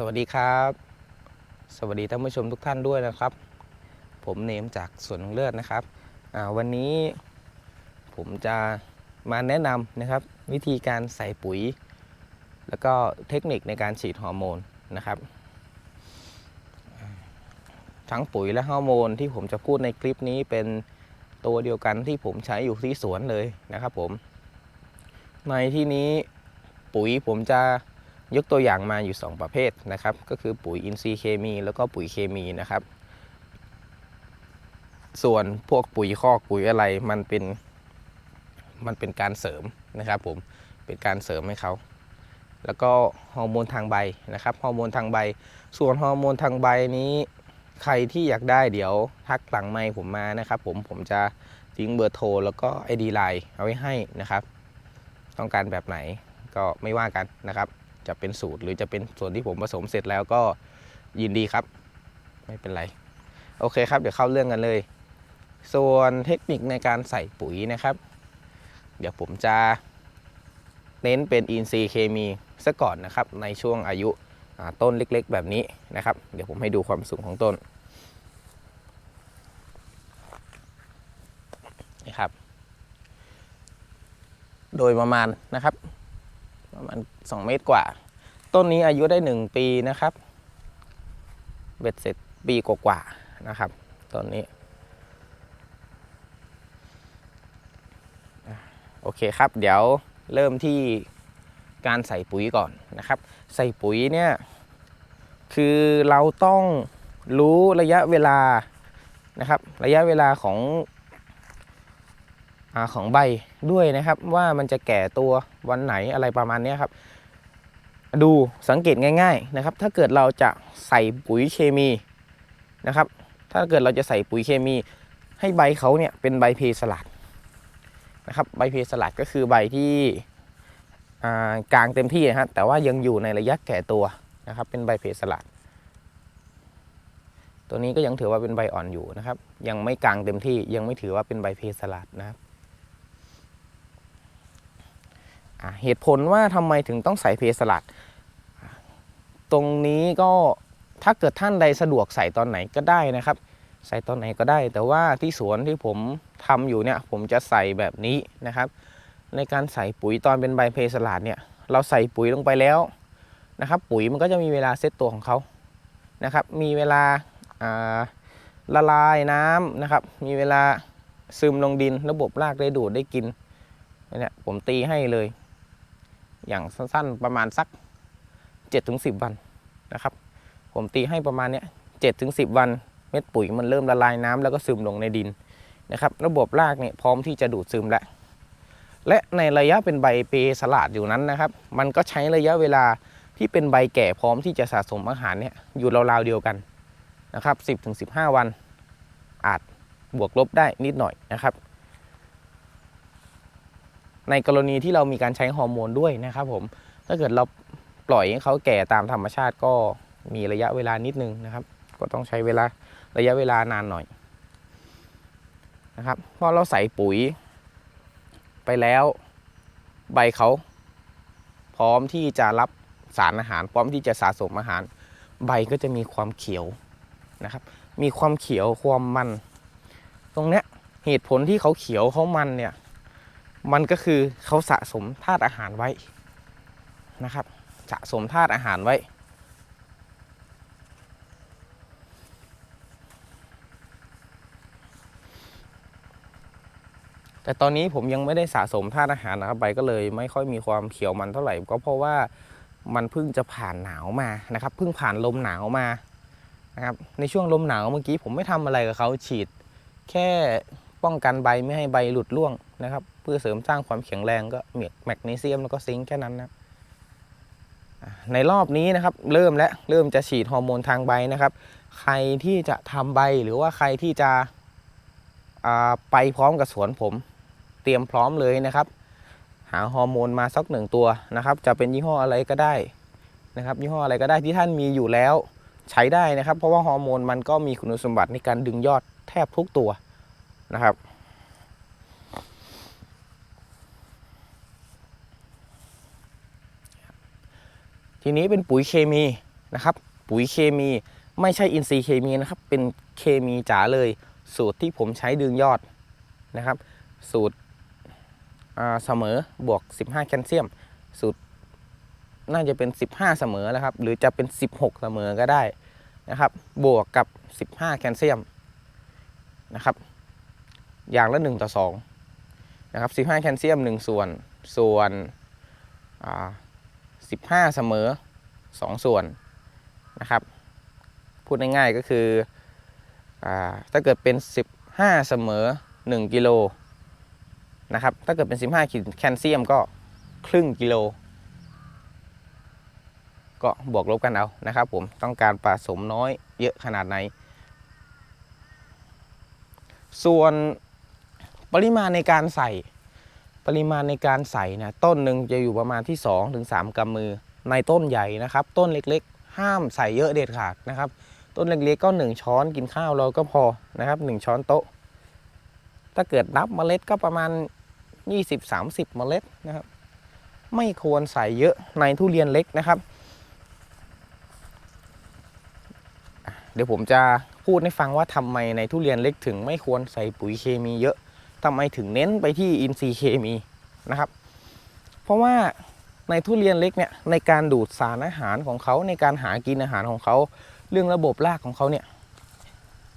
สวัสดีครับ สวัสดีท่านผู้ชมทุกท่านด้วยนะครับ ผมเนมจากสวนเลือดนะครับวันนี้ผมจะมาแนะนำนะครับ วิธีการใส่ปุ๋ย แล้วก็เทคนิคในการฉีดฮอร์โมนนะครับ ทั้งปุ๋ยและฮอร์โมนที่ผมจะพูดในคลิปนี้เป็นตัวเดียวกันที่ผมใช้อยู่ที่สวนเลยนะครับผม ในที่นี้ปุ๋ยผมจะ ยกตัวอย่างมาอยู่ 2 ประเภทนะครับ ก็คือปุ๋ยอินทรีย์เคมี แล้วก็ปุ๋ยเคมีนะครับ ส่วนพวกปุ๋ยคอกปุ๋ยอะไรมันเป็นมันเป็นการเสริมนะครับผมเป็นการเสริมให้เขาแล้วก็ฮอร์โมนทางใบนะครับฮอร์โมนทางใบ ส่วนฮอร์โมนทางใบนี้ใครที่อยากได้เดี๋ยวทักหลังไมค์ผมมานะครับผมผมจะทิ้งเบอร์โทรแล้วก็ ID ไลน์เอาไว้ให้นะครับ ต้องการแบบไหนก็ไม่ว่ากันนะครับ จะเป็นสูตร หรือจะเป็นส่วนที่ผมผสมเสร็จแล้วก็ยินดีครับ ไม่เป็นไร โอเคครับ เดี๋ยวเข้าเรื่องกันเลย ส่วนเทคนิคในการใส่ปุ๋ยนะครับ เดี๋ยวผมจะเน้นเป็นอินทรีย์เคมีซะก่อนนะครับ ในช่วงอายุต้นเล็กๆ แบบนี้นะครับ เดี๋ยวผมให้ดูความสูงของต้นนี่ครับ โดยประมาณนะครับ ประมาณ 2 เมตรกว่า ต้นนี้อายุได้ 1 ปีนะครับ เบ็ดเสร็จปีกว่าๆนะครับต้นนี้ โอเคครับ เดี๋ยวเริ่มที่การใส่ปุ๋ยก่อนนะครับ ใส่ปุ๋ยเนี่ยคือเราต้องรู้ระยะเวลานะครับ ระยะเวลาของอของใบด้วยนะครับ ว่ามันจะแก่ตัววันไหนอะไรประมาณนี้ครับ ดูสังเกตง่าย ๆนะครับ ถ้าเกิดเราจะใส่ปุ๋ยเคมีนะครับ ถ้าเกิดเราจะใส่ปุ๋ยเคมี ให้ใบเขาเนี่ยเป็นใบเพสลัดนะครับ ใบเพสลัดก็คือใบที่กลางเต็มที่นะฮะแต่ว่ายังอยู่ในระยะแก่ตัวนะครับ เป็นใบเพสลัด ตัวนี้ก็ยังถือว่าเป็นใบอ่อนอยู่นะครับ ยังไม่กลางเต็มที่ยังไม่ถือว่าเป็นใบเพสลัดนะครับ อะ เหตุผลว่าทำไมถึงต้องใส่เพสลัด ตรงนี้ก็ถ้าเกิดท่านใดสะดวกใส่ตอนไหนก็ได้นะครับ ใส่ตอนไหนก็ได้ แต่ว่าที่สวนที่ผมทำอยู่เนี่ยผมจะใส่แบบนี้นะครับ ในการใส่ปุ๋ยตอนเป็นใบเพสลัดเนี่ยเราใส่ปุ๋ยลงไปแล้วนะครับปุ๋ยมันก็จะมีเวลาเซตตัวของเขานะครับ มีเวลาาละลายน้ำนะครับ มีเวลาซึมลงดินระบบรากได้ดูดได้กินเนี่ยผมตีให้เลย อย่างสั้นๆประมาณสัก 7-10 วันนะครับ ผมตีให้ประมาณเนี้ย7-10วันเม็ดปุ๋ยมันเริ่มละลายน้ำแล้วก็ซึมลงในดินนะครับ ระบบรากเนี่ยพร้อมที่จะดูดซึมแล้ว และในระยะเป็นใบเปสลัดอยู่นั้นนะครับ มันก็ใช้ระยะเวลาที่เป็นใบแก่พร้อมที่จะสะสมอาหารเนี่ยอยู่ราวๆเดียวกันนะครับ10-15วัน อาจบวกลบได้นิดหน่อยนะครับ ในกรณีที่เรามีการใช้ฮอร์โมนด้วยนะครับผมถ้าเกิดเราปล่อยให้เขาแก่ตามธรรมชาติก็มีระยะเวลานิดนึงนะครับ ก็ต้องใช้เวลาระยะเวลานานหน่อยนะครับพอเราใส่ปุ๋ยไปแล้วใบเขาพร้อมที่จะรับสารอาหาร พร้อมที่จะสะสมอาหาร ใบก็จะมีความเขียวนะครับ มีความเขียวความมัน ตรงเนี้ยเหตุผลที่เขาเขียวเขามันเนี่ย มันก็คือเขาสะสมธาตุอาหารไว้นะครับ สะสมธาตุอาหารไว้ แต่ตอนนี้ผมยังไม่ได้สะสมธาตุอาหารนะครับใบก็เลยไม่ค่อยมีความเขียวมันเท่าไหร่ ก็เพราะว่ามันเพิ่งจะผ่านหนาวมานะครับเพิ่งผ่านลมหนาวมานะครับในช่วงลมหนาวเมื่อกี้ผมไม่ทำอะไรกับเขาฉีด แค่ป้องกันใบไม่ให้ใบหลุดร่วงนะครับ พื่อเสริมสร้างความแข็งแรงก็เมียกแมกนีเซียมแล้วก็ซิงค์แค่นั้นนะในรอบนี้นะครับเริ่มแล้วเริ่มจะฉีดฮอร์โมนทางใบนะครับ ใครที่จะทำใบหรือว่าใครที่จะไปพร้อมกับสวนผม เตรียมพร้อมเลยนะครับ หาฮอร์โมนมาสักหนึ่งตัวนะครับ จะเป็นยี่ห้ออะไรก็ได้นะครับ ยี่ห้ออะไรก็ได้ที่ท่านมีอยู่แล้วใช้ได้นะครับ เพราะว่าฮอร์โมนมันก็มีคุณสมบัติในการดึงยอดแทบทุกตัวนะครับ ทีนี้เป็นปุ๋ยเคมีนะครับ ปุ๋ยเคมีไม่ใช่อินทรีย์เคมีนะครับ เป็นเคมีจ๋าเลย สูตรที่ผมใช้ดึงยอดนะครับ สูตรเสมอบวก 15 แคลเซียม สูตรน่าจะเป็น 15 เสมอแล้วครับ หรือจะเป็น 16 เสมอก็ได้นะครับ บวกกับ 15 แคลเซียมนะครับ อย่างละ 1 ต่อ2นะครับ 15 แคลเซียม 1 ส่วน ส่วน 15 เสมอ 2 ส่วนนะครับ พูดง่ายๆก็คืออถ้าเกิดเป็น 15 เสมอ 1 กิโลนะครับ ถ้าเกิดเป็น 15ขีดแคลเซียมก็ครึ่งกิโล ก็บวกลบกันเอานะครับผมต้องการผสมน้อยเยอะขนาดไหน ส่วนปริมาณในการใส่ ปริมาณในการใส่นะต้นหนึ่งจะอยู่ประมาณที่ 2-3ถึง3กำมือในต้นใหญ่นะครับ ต้นเล็กๆ ห้ามใส่เยอะเด็ดขาดนะครับ ต้นเล็กๆก็ 1 ช้อนกินข้าวเราก็พอนะครับ 1 ช้อนโต๊ะ ถ้าเกิดนับเมล็ดก็ประมาณ 20-30 เมล็ดนะครับ ไม่ควรใส่เยอะในทุเรียนเล็กนะครับ เดี๋ยวผมจะพูดให้ฟังว่าทำไมในทุเรียนเล็กถึงไม่ควรใส่ปุ๋ยเคมีเยอะ ทำไมถึงเน้นไปที่อินทรีย์เคมีนะครับ เพราะว่าในทุเรียนเล็กเนี่ยในการดูดสารอาหารของเขาในการหากินอาหารของเขา เรื่องระบบรากของเขาเนี่ย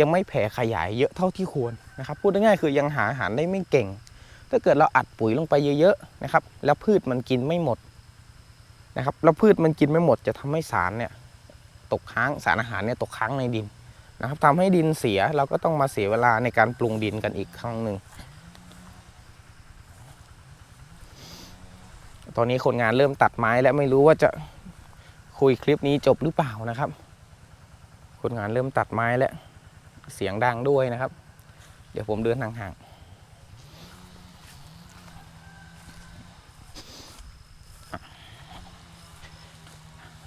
ยังไม่แผ่ขยายเยอะเท่าที่ควรนะครับ พูดง่ายๆคือยังหาอาหารได้ไม่เก่ง ถ้าเกิดเราอัดปุ๋ยลงไปเยอะๆนะครับ แล้วพืชมันกินไม่หมดนะครับแล้วพืชมันกินไม่หมดจะทำให้สารเนี่ยตกค้างสารอาหารเนี่ยตกค้างในดินนะครับทำให้ดินเสียเราก็ต้องมาเสียเวลาในการปรุงดินกันอีกครั้งหนึ่ง ตอนนี้คนงานเริ่มตัดไม้และไม่รู้ว่าจะคุยคลิปนี้จบหรือเปล่านะครับ คนงานเริ่มตัดไม้แล้ว เสียงดังด้วยนะครับ เดี๋ยวผมเดินห่างๆ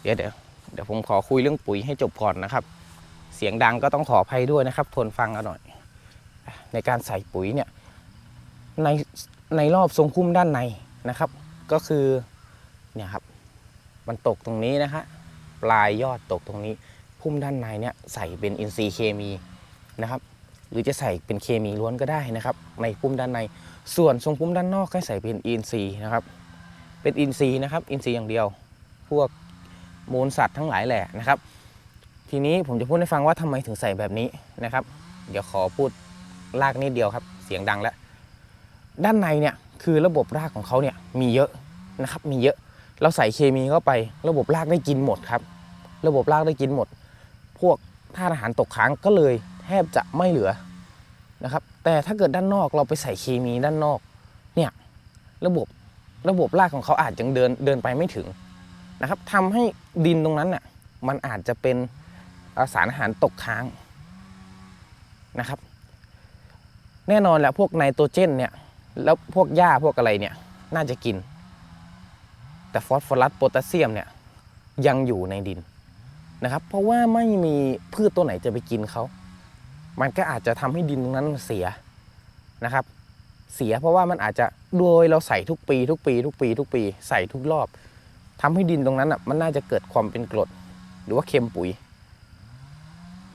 เดี๋ยวเดี๋ยวเดี๋ยวผมขอคุยเรื่องปุ๋ยให้จบก่อนนะครับ เสียงดังก็ต้องขออภัยด้วยนะครับ ทนฟังกันหน่อย ในการใส่ปุ๋ยเนี่ยในในรอบทรงคุ้มด้านในนะครับ ก็คือเนี่ยครับมันตกตรงนี้นะฮะปลายยอดตกตรงนี้ พุ่มด้านในเนี่ยใส่เป็นอินทรีย์เคมีนะครับ หรือจะใส่เป็นเคมีล้วนก็ได้นะครับ ในพุ่มด้านในส่วนทรงพุ่มด้านนอกให้ใส่เป็นอินทรีย์นะครับ เป็นอินทรีย์นะครับ อินทรีย์อย่างเดียว พวกมูลสัตว์ทั้งหลายแหละนะครับ ทีนี้ผมจะพูดให้ฟังว่าทำไมถึงใส่แบบนี้นะครับ เดี๋ยวขอพูดลากนิดเดียวครับ เสียงดังแล้วด้านในเนี่ย คือระบบรากของเขาเนี่ยมีเยอะนะครับมีเยอะ เราใส่เคมีเข้าไป ระบบรากได้กินหมดครับ ระบบรากได้กินหมด พวกธาตุอาหารตกค้างก็เลยแทบจะไม่เหลือนะครับ แต่ถ้าเกิดด้านนอกเราไปใส่เคมีด้านนอกเนี่ยระบบระบบรากของเขาอาจจะเดินเดินไปไม่ถึงนะครับทำให้ดินตรงนั้นน่ะมันอาจจะเป็นาสารอาหารตกค้างนะครับ แน่นอนแหละพวกไนโตรเจนเนี่ย แล้วพวกหญ้าพวกอะไรเนี่ยน่าจะกิน แต่ฟอสฟอรัสโพแทสเซียมเนี่ยยังอยู่ในดินนะครับ เพราะว่าไม่มีพืชตัวไหนจะไปกินเขา มันก็อาจจะทำให้ดินตรงนั้นเสียนะครับ เสียเพราะว่ามันอาจจะโดยเราใส่ทุกปี ทุกปี ทุกปี ทุกปี ใส่ทุกรอบทำให้ดินตรงนั้นอะมันน่าจะเกิดความเป็นกรด หรือว่าเค็มปุ๋ย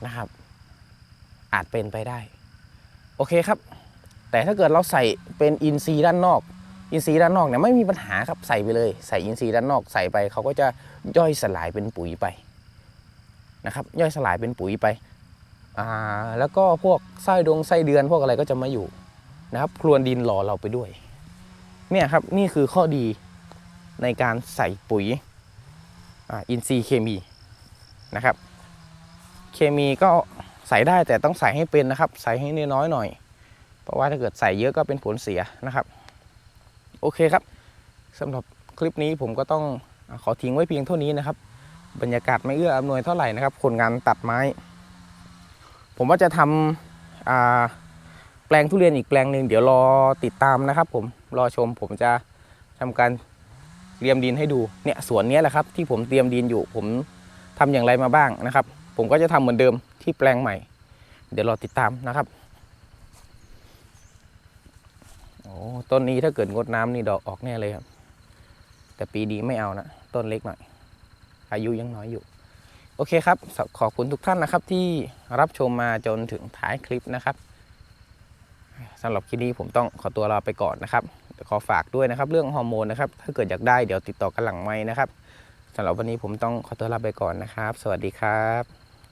นะครับ อาจเป็นไปได้ โอเคครับ แต่ถ้าเกิดเราใส่เป็นอินทรีด้านนอก อินทรีด้านนอกเนี่ยไม่มีปัญหาครับใส่ไปเลย ใส่อินทรีด้านนอกใส่ไปเขาก็จะย่อยสลายเป็นปุ๋ยไปนะครับย่อยสลายเป็นปุ๋ยไปอ่าแล้วก็พวกไส้ดวงไส้เดือนพวกอะไรก็จะมาอยู่นะครับพรวนดินหล่อเราไปด้วยเนี่ยครับนี่คือข้อดีในการใส่ปุ๋ยอินทรีย์เคมีนะครับ เคมีก็ใส่ได้แต่ต้องใส่ให้เป็นนะครับ ใส่ให้น้อยๆหน่อย เพราะว่าถ้าเกิดใส่เยอะก็เป็นผลเสียนะครับ โอเคครับสำหรับคลิปนี้ผมก็ต้องขอทิ้งไว้เพียงเท่านี้นะครับ บรรยากาศไม่เอื้ออำนวยเท่าไหร่นะครับ คนงานตัดไม้ ผมว่าจะทำอ่าแปลงทุเรียนอีกแปลงหนึ่งเดี๋ยวรอติดตามนะครับ ผมรอชมผมจะทำการเตรียมดินให้ดูเนี่ยสวนนี้แหละครับที่ผมเตรียมดินอยู่ ผมทำอย่างไรมาบ้างนะครับ ผมก็จะทำเหมือนเดิมที่แปลงใหม่ เดี๋ยวรอติดตามนะครับ โอ้ ต้นนี้ถ้าเกิดงดน้ำนี่ดอกออกแน่เลยครับ แต่ปีนี้ไม่เอานะต้นเล็กหน่อย อายุยังน้อยอยู่ โอเคครับ ขอบคุณทุกท่านนะครับ ที่รับชมมาจนถึงท้ายคลิปนะครับสำหรับคลิปนี้ผมต้องขอตัวลาไปก่อนนะครับขอฝากด้วยนะครับ เรื่องฮอร์โมนนะครับ ถ้าเกิดอยากได้เดี๋ยวติดต่อกันหลังไม้นะครับสำหรับวันนี้ผมต้องขอตัวลาไปก่อนนะครับ สวัสดีครับ